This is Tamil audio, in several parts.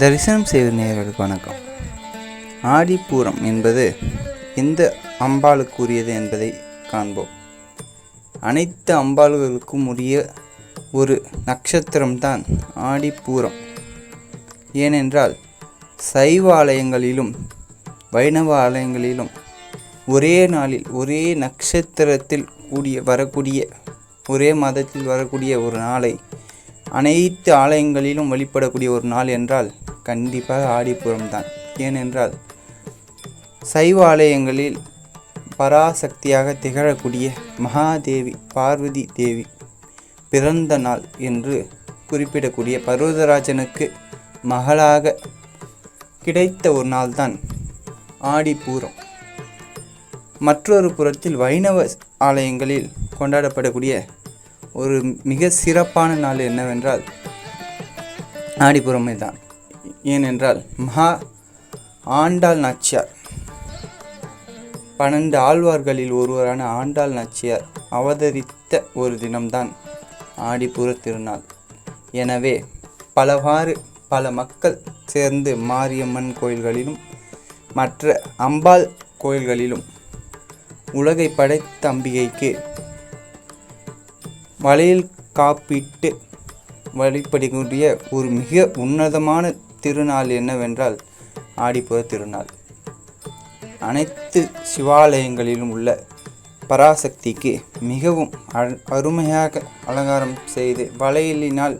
தரிசனம் செய்த நேர்களுக்கு வணக்கம். ஆடிப்பூரம் என்பது எந்த அம்பாளுக்குரியது என்பதை காண்போம். அனைத்து அம்பாள்களுக்கும் உரிய ஒரு நட்சத்திரம்தான் ஆடிப்பூரம். ஏனென்றால் சைவ ஆலயங்களிலும் வைணவ ஆலயங்களிலும் ஒரே நாளில் ஒரே நட்சத்திரத்தில் கூடிய வரக்கூடிய ஒரே மதத்தில் வரக்கூடிய ஒரு நாளை அனைத்து ஆலயங்களிலும் வழிபடக்கூடிய ஒரு நாள் என்றால் கண்டிப்பாக ஆடிப்புறம் தான். ஏனென்றால் சைவ ஆலயங்களில் பராசக்தியாக திகழக்கூடிய மகாதேவி பார்வதி தேவி பிறந்த நாள் என்று குறிப்பிடக்கூடிய பர்வதராஜனுக்கு மகளாக கிடைத்த ஒரு நாள்தான் ஆடிப்பூரம். மற்றொரு புறத்தில் வைணவ ஆலயங்களில் கொண்டாடப்படக்கூடிய ஒரு மிக சிறப்பான நாள் என்னவென்றால் ஆடிப்புறமே தான் ஏனென்றால் மகா ஆண்டாள் நாச்சியார். பன்னெண்டு ஆழ்வார்களில் ஒருவரான ஆண்டாள் நாச்சியார் அவதரித்த ஒரு தினம்தான் ஆடிப்புற திருநாள். எனவே பலவாறு பல மக்கள் சேர்ந்து மாரியம்மன் கோயில்களிலும் மற்ற அம்பாள் கோயில்களிலும் உலகை படைத்த அம்பிகைக்கு வளையல் காப்பிட்டு வழிபடக்கூடிய ஒரு மிக உன்னதமான திருநாள் என்னவென்றால் ஆடிப்புற திருநாள். அனைத்து சிவாலயங்களிலும் உள்ள பராசக்திக்கு மிகவும் அருமையாக அலங்காரம் செய்து வளையலினால்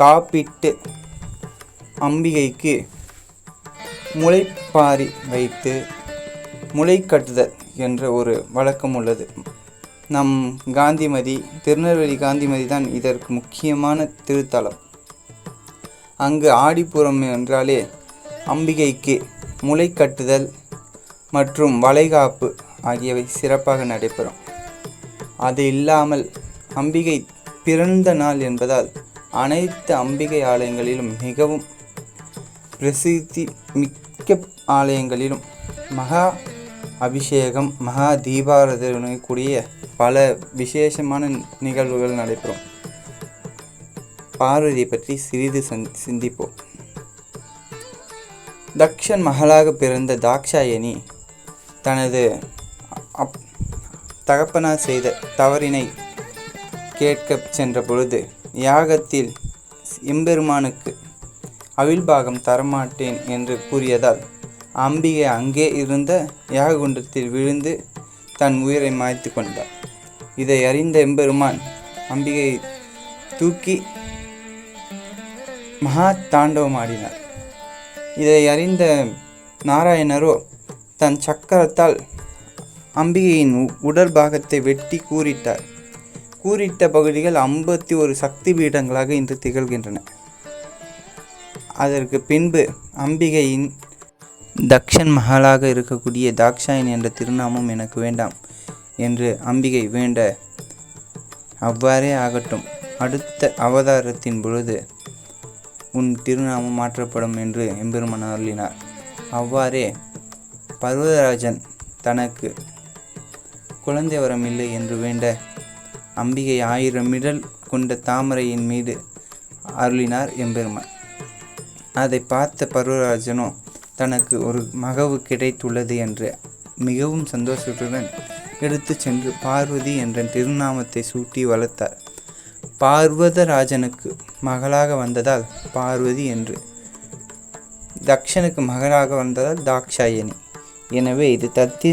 காப்பிட்டு அம்பிகைக்கு முளைப்பாரி வைத்து முளை கட்டுதல் என்ற ஒரு வழக்கம் உள்ளது. நம் காந்திமதி திருநெல்வேலி காந்திமதி தான் இதற்கு முக்கியமான திருத்தலம். அங்கு ஆடிப்புறம் என்றாலே அம்பிகைக்கு முளை கட்டுதல் மற்றும் வளைகாப்பு ஆகியவை சிறப்பாக நடைபெறும். அது இல்லாமல் அம்பிகை பிறந்த நாள் என்பதால் அனைத்து அம்பிகை ஆலயங்களிலும் மிகவும் பிரசித்தி மிக்க ஆலயங்களிலும் மகா அபிஷேகம் மகா தீபாரதனை கூடிய பல விசேஷமான நிகழ்வுகள் நடைபெறும். பார்வதி பற்றி சிறிது சிந்திப்போம். தக்ஷன் மகளாக பிறந்த தாக்ஷாயணி தனது அப் தகப்பனார் செய்த தவறினை கேட்க சென்ற பொழுது யாகத்தில் எம்பெருமானுக்கு அவிழ்பாகம் தரமாட்டேன் என்று கூறியதால் அம்பிகை அங்கே இருந்த யாககுண்டத்தில் விழுந்து தன் உயிரை மாய்த்து கொண்டார் இதை அறிந்த எம்பெருமான் அம்பிகையை தூக்கி மகா தாண்டவம் ஆடினார் இதை அறிந்த நாராயணரோ தன் சக்கரத்தால் அம்பிகையின் உ- உடல் பாகத்தை வெட்டி கூறிட்டார். கூறிட்ட பகுதிகள் ஐம்பத்தி ஒரு சக்தி பீடங்களாக இன்று திகழ்கின்றன. அதற்கு பின்பு அம்பிகையின் தக்ஷன் மகளாக இருக்கக்கூடிய தாக்ஷாயன் என்ற திருநாமம் எனக்கு வேண்டாம் என்று அம்பிகை வேண்ட அவ்வாறே ஆகட்டும். அடுத்த அவதாரத்தின் பொழுது உன் திருநாமம் மாற்றப்படும் என்று எம்பெருமான் அருளினார். அவ்வாறே பர்வதராஜன் தனக்கு குழந்தை வரம் இல்லை என்று வேண்ட அம்பிகை ஆயிரம் இடல் கொண்ட தாமரையின் மீது அருளினார் எம்பெருமான். அதை பார்த்த பர்வராஜனோ தனக்கு ஒரு மகவு கிடைத்துள்ளது என்று மிகவும் சந்தோஷத்துடன் எடுத்துச் சென்று பார்வதி என்ற திருநாமத்தை சூட்டி வளர்த்தார். பார்வதராஜனுக்கு மகளாக வந்ததால் பார்வதி என்று. தக்ஷனுக்கு மகளாக வந்ததால் தாக்ஷாயணி. எனவே இது தத்தி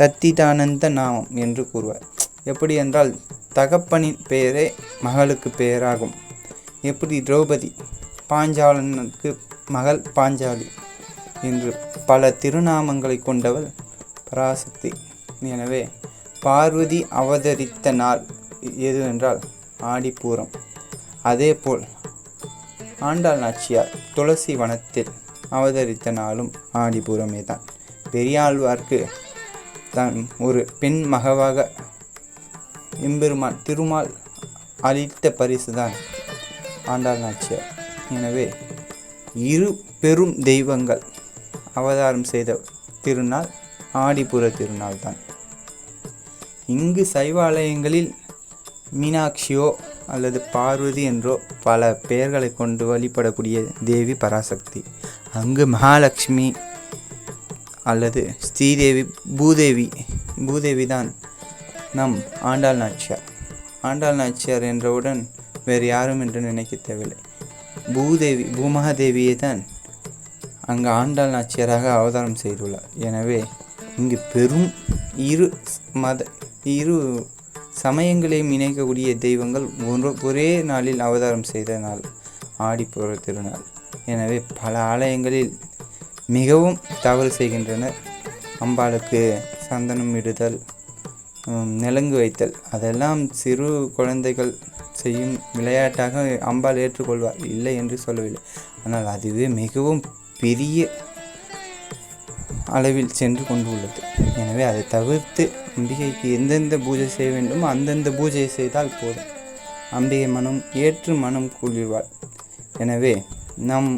தத்திதானந்த நாமம் என்று கூறுவார். எப்படி என்றால் தகப்பனின் பெயரே மகளுக்கு பெயராகும். எப்படி திரௌபதி பாஞ்சாலனுக்கு மகள் பாஞ்சாலி என்று பல திருநாமங்களை கொண்டவள் பராசக்தி. எனவே பார்வதி அவதரித்த நாள் எது என்றால் ஆடிப்பூரம். அதேபோல் ஆண்டாள் நாச்சியார் துளசி வனத்தில் அவதரித்த நாளும் ஆடிபுரமே தான். பெரியாழ்வார்க்கு தான் ஒரு பெண் மகவாக எம்பெருமான் திருமால் அளித்த பரிசு தான் ஆண்டாள் நாச்சியார். எனவே இரு பெரும் தெய்வங்கள் அவதாரம் செய்த திருநாள் ஆடிப்புற திருநாள் தான். இங்கு சைவாலயங்களில் மீனாட்சியோ அல்லது பார்வதி என்றோ பல பெயர்களை கொண்டு வழிபடக்கூடிய தேவி பராசக்தி. அங்கு மகாலட்சுமி அல்லது ஸ்ரீதேவி பூதேவி பூதேவி தான் நம் ஆண்டாள் நாச்சியார். ஆண்டாள் நாச்சியார் என்றவுடன் வேறு யாரும் என்று நினைக்க தேவையில்லை. பூதேவி பூமகாதேவியை தான் அங்கு ஆண்டாள் நாச்சியாராக அவதாரம் செய்துள்ளார். எனவே இங்கு பெரும் இரு மத இரு சமயங்களையும் இணைக்கக்கூடிய தெய்வங்கள் ஒரு ஒரே நாளில் அவதாரம் செய்த நாள் ஆடிப்புற திருநாள். எனவே பல ஆலயங்களில் மிகவும் தவறு செய்கின்றனர். அம்பாளுக்கு சந்தனம் இடுதல் நிலங்கு வைத்தல் அதெல்லாம் சிறு குழந்தைகள் செய்யும் விளையாட்டாக அம்பாள் ஏற்றுக்கொள்வார் இல்லை என்று சொல்லவில்லை. ஆனால் அதுவே மிகவும் பெரிய அளவில் சென்று கொண்டுள்ளது எனவே அதை தவிர்த்து அம்பிகைக்கு எந்தெந்த பூஜை செய்ய வேண்டுமோ அந்தந்த பூஜையை செய்தால் போதும். அம்பிகை மனம் ஏற்று மனம் குளிர்வாள் எனவே நம்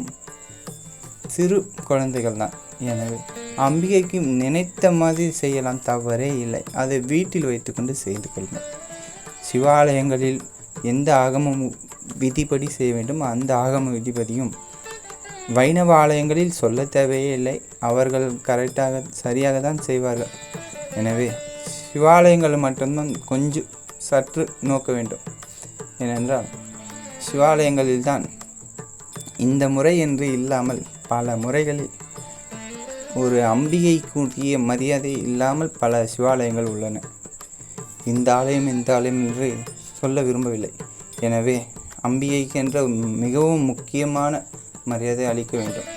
சிறு குழந்தைகள் தான். எனவே அம்பிகைக்கு நினைத்த மாதிரி செய்யலாம் தவறே இல்லை. அதை வீட்டில் வைத்துக்கொண்டு செய்து கொள்ளுங்கள். சிவாலயங்களில் எந்த ஆகமம் விதிப்படி செய்ய வேண்டும் அந்த ஆகம விதிப்படியும் வைணவ ஆலயங்களில் சொல்ல தேவையே இல்லை. அவர்கள் கரெக்டாக சரியாக தான் செய்வார்கள். எனவே சிவாலயங்கள் மட்டும்தான் கொஞ்சம் சற்று நோக்க வேண்டும். ஏனென்றால் சிவாலயங்களில் தான் இந்த முறை என்று இல்லாமல் பல முறைகளில் ஒரு அம்பிகை கூட்டிய மரியாதை இல்லாமல் பல சிவாலயங்கள் உள்ளன. இந்த ஆலயம் இந்த ஆலயம் என்று சொல்ல விரும்பவில்லை. எனவே அம்பிகைக்கு என்ற மிகவும் முக்கியமான மரியாதை அளிக்க வேண்டும்.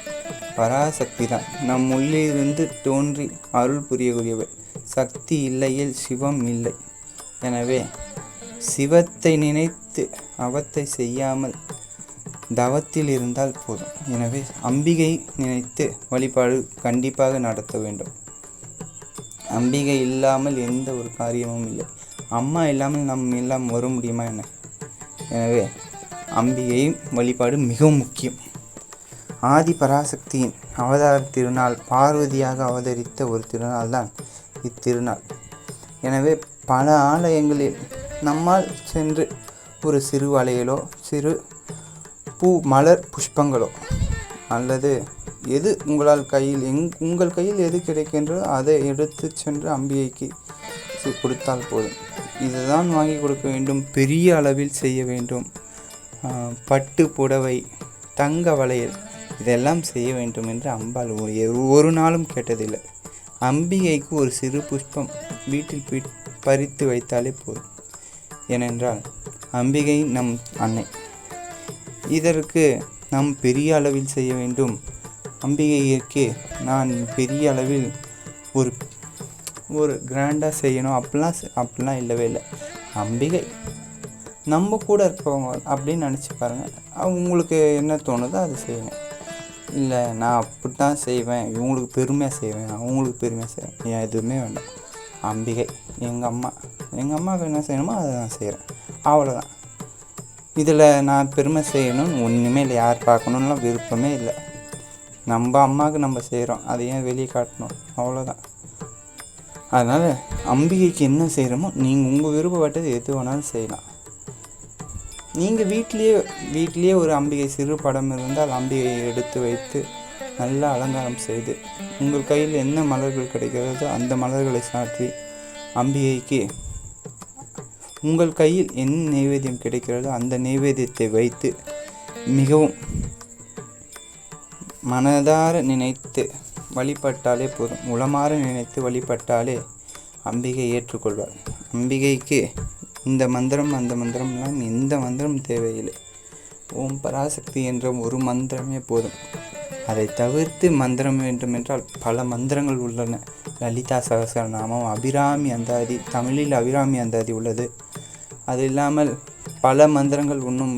பராசக்தி தான் நம் உள்ளிருந்து தோன்றி அருள் புரியக்கூடியவள் சக்தி இல்லையில் சிவம் இல்லை. எனவே சிவத்தை நினைத்து அவத்தை செய்யாமல் தவத்தில் இருந்தால் போதும். எனவே அம்பிகை நினைத்து வழிபாடு கண்டிப்பாக நடத்த வேண்டும். அம்பிகை இல்லாமல் எந்த ஒரு காரியமும் இல்லை. அம்மா இல்லாமல் நம் எல்லாம் வர முடியுமா என்ன? எனவே அம்பிகையும் வழிபாடு மிகவும் முக்கியம். ஆதி பராசக்தியின் அவதார திருநாள் பார்வதியாக அவதரித்த ஒரு திருநாள் தான் இத்திருநாள். எனவே பல ஆலயங்களில் நம்மால் சென்று ஒரு சிறு வளையலோ சிறு பூ மலர் புஷ்பங்களோ அல்லது எது உங்களால் கையில் எங் உங்கள் கையில் எது கிடைக்கின்றோ அதை எடுத்து சென்று அம்பிகைக்கு கொடுத்தால் போதும். இதுதான் வாங்கி கொடுக்க வேண்டும். பெரிய அளவில் செய்ய வேண்டும். பட்டு புடவை தங்க வளையல் இதெல்லாம் செய்ய வேண்டும் என்று அம்பாள் ஒரு- ஒரு நாளும் கேட்டதில்லை. அம்பிகைக்கு ஒரு சிறு புஷ்பம் வீட்டில் பி- பறித்து வைத்தாலே போதும். ஏனென்றால் அம்பிகை நம் அன்னை. இதற்கு நாம் பெரிய அளவில் செய்ய வேண்டும். அம்பிகைக்கு நான் பெரிய அளவில் ஒரு ஒரு கிராண்டாக செய்யணும். அப்படிலாம் அப்படிலாம் இல்லவே இல்லை. அம்பிகை. நம்ம கூட இருக்கவங்க அப்படின்னு நினச்சி பாருங்கள் உங்களுக்கு என்ன தோணுதோ அதை செய்யணும் இல்லை நான் அப்படி தான் செய்வேன். இவங்களுக்கு பெருமையாக செய்வேன். அவங்களுக்கு பெருமையாக செய்வேன். ஏன் எதுவுமே வேண்டாம். அம்பிகை. எங்கள் அம்மா. எங்கள் அம்மாவுக்கு என்ன செய்யணுமோ அதை நான் செய்கிறேன் அவ்வளோதான் இதில் நான் பெருமை செய்யணும்னு ஒன்றுமே இல்லை. யார் பார்க்கணுன்னுலாம் விருப்பமே இல்லை. நம்ம அம்மாவுக்கு நம்ம செய்கிறோம் அதை ஏன் வெளியே காட்டணும்? அவ்வளோதான் அதனால் அம்பிகைக்கு என்ன செய்கிறோமோ நீங்கள் உங்கள் விருப்பப்பட்டது எது வேணாலும் செய்யலாம். நீங்கள் வீட்லேயே வீட்லேயே ஒரு அம்பிகை சிறு படம் இருந்தால் அம்பிகையை எடுத்து வைத்து நல்லா அலங்காரம் செய்து உங்கள் கையில் என்ன மலர்கள் கிடைக்கிறதோ அந்த மலர்களை சாற்றி அம்பிகைக்கு உங்கள் கையில் என்ன நைவேத்தியம் கிடைக்கிறதோ அந்த நைவேத்தியத்தை வைத்து மிகவும் மனதார நினைத்து வழிபட்டாலே போதும். உளமாற நினைத்து வழிபட்டாலே அம்பிகை ஏற்றுக்கொள்வார். அம்பிகைக்கு இந்த மந்திரம் அந்த மந்திரம்லாம் எந்த மந்திரம் தேவையில்லை. ஓம் பராசக்தி என்ற ஒரு மந்திரமே போதும். அதை தவிர்த்து மந்திரம் வேண்டுமென்றால் பல மந்திரங்கள் உள்ளன. லலிதா சகசரநாமம் அபிராமி அந்தாதி தமிழில் அபிராமி அந்தாதி உள்ளது. அது இல்லாமல் பல மந்திரங்கள் இன்னும்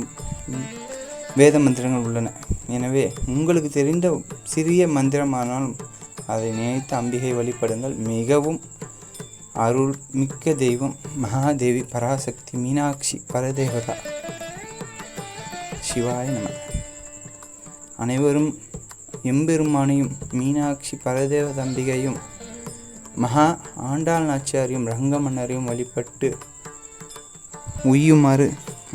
வேத மந்திரங்கள் உள்ளன. எனவே உங்களுக்கு தெரிந்த சிறிய மந்திரமானாலும் அதை நினைத்து அம்பிகை வழிபடுங்கள். மிகவும் அருள் மிக்க தெய்வம் மகாதேவி பராசக்தி மீனாட்சி பரதேவதா. சிவாய நம அனைவரும் எம்பெருமானையும் மீனாட்சி பரதேவதம்பிகையும் மகா ஆண்டாள் நாச்சியாரையும் ரங்கமன்னரையும் வழிபட்டு உய்யுமாறு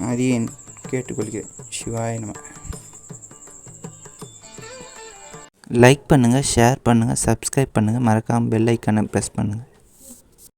அடியேன் கேட்டுக்கொள்கிறேன். சிவாய நம லைக் பண்ணுங்கள் ஷேர் பண்ணுங்கள் சப்ஸ்கிரைப் பண்ணுங்கள் மறக்காமல் பெல் ஐக்கானை ப்ரெஸ் பண்ணுங்கள்